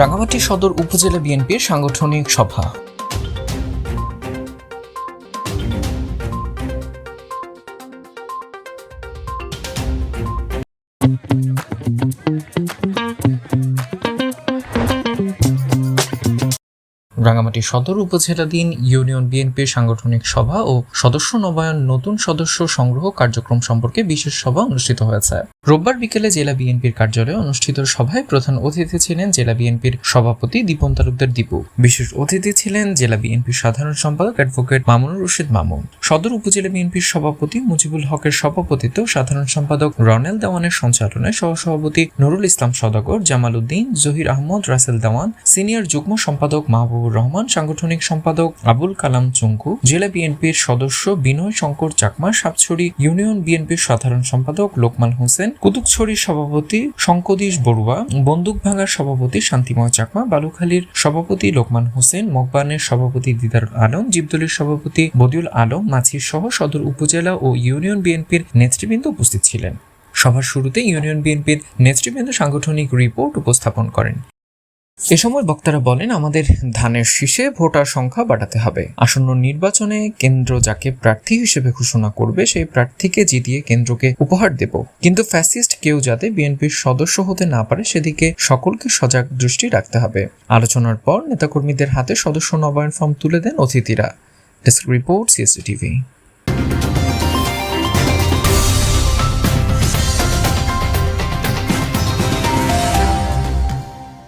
রাঙামাটি সদর উপজেলা বিএনপির সাংগঠনিক সভা। রাঙামাটি সদর উপজেলাধীন ইউনিয়ন বিএনপির সাংগঠনিক সভা ও সদস্য নবায়ন নতুন সদস্য সংগ্রহ কার্যক্রম সম্পর্কে বিশেষ সভা অনুষ্ঠিত হয়েছে। রোববার বিকেলে জেলা বিএনপির কার্যালয়ে অনুষ্ঠিত সভায় প্রধান অতিথি ছিলেন জেলা বিএনপির সভাপতি দীপন তালুকদার দীপু। বিশেষ অতিথি ছিলেন জেলা বিএনপির সাধারণ সম্পাদক অ্যাডভোকেট মামুনুর রশিদ মামুন। সদর উপজেলা বিএনপির সভাপতি মুজিবুল হকের সভাপতিত্ব সাধারণ সম্পাদক রনেল দেওয়ানের সঞ্চালনায় সহসভাপতি নুরুল ইসলাম সদাগর, জামাল উদ্দিন, জহির আহমদ, রাসেল দেওয়ান, সিনিয়র যুগ্ম সম্পাদক মাহবুবুর রহমান, সাংগঠনিক সম্পাদক আবুল কালাম চুঙ্কু, জেলা বিএনপির সদস্য বিনয় শঙ্কর চাকমা, সাতছড়ি ইউনিয়ন বিএনপির সাধারণ সম্পাদক লোকমান হোসেন কুতুকছড়ির সভাপতি শঙ্কদীশ বড়ুয়া, বন্দুক ভাঙার সভাপতি শান্তিময় চাকমা, বালুখালীর সভাপতি লোকমান হোসেন মকবানের সভাপতি দিদার আলম, জীবদলের সভাপতি বদিউল আলম, মাছির সহ সদর উপজেলা ও ইউনিয়ন বিএনপির নেতৃবৃন্দ উপস্থিত ছিলেন। সভার শুরুতে ইউনিয়ন বিএনপির নেতৃবৃন্দ সাংগঠনিক রিপোর্ট উপস্থাপন করেন। এ সময় বক্তারা বলেন, আমাদের ধানের শীষে ভোটার সংখ্যা বাড়াতে হবে। আসন্ন নির্বাচনে কেন্দ্র যাকে প্রার্থী হিসেবে ঘোষণা করবে, সেই প্রার্থীকে জিতিয়ে কেন্দ্রকে উপহার দেব। কিন্তু ফ্যাসিস্ট কেউ যাতে বিএনপির সদস্য হতে না পারে, সেদিকে সকলকে সজাগ দৃষ্টি রাখতে হবে। আলোচনার পর নেতাকর্মীদের হাতে সদস্য নবায়ন ফর্ম তুলে দেন অতিথিরা। Desk report, CSTV.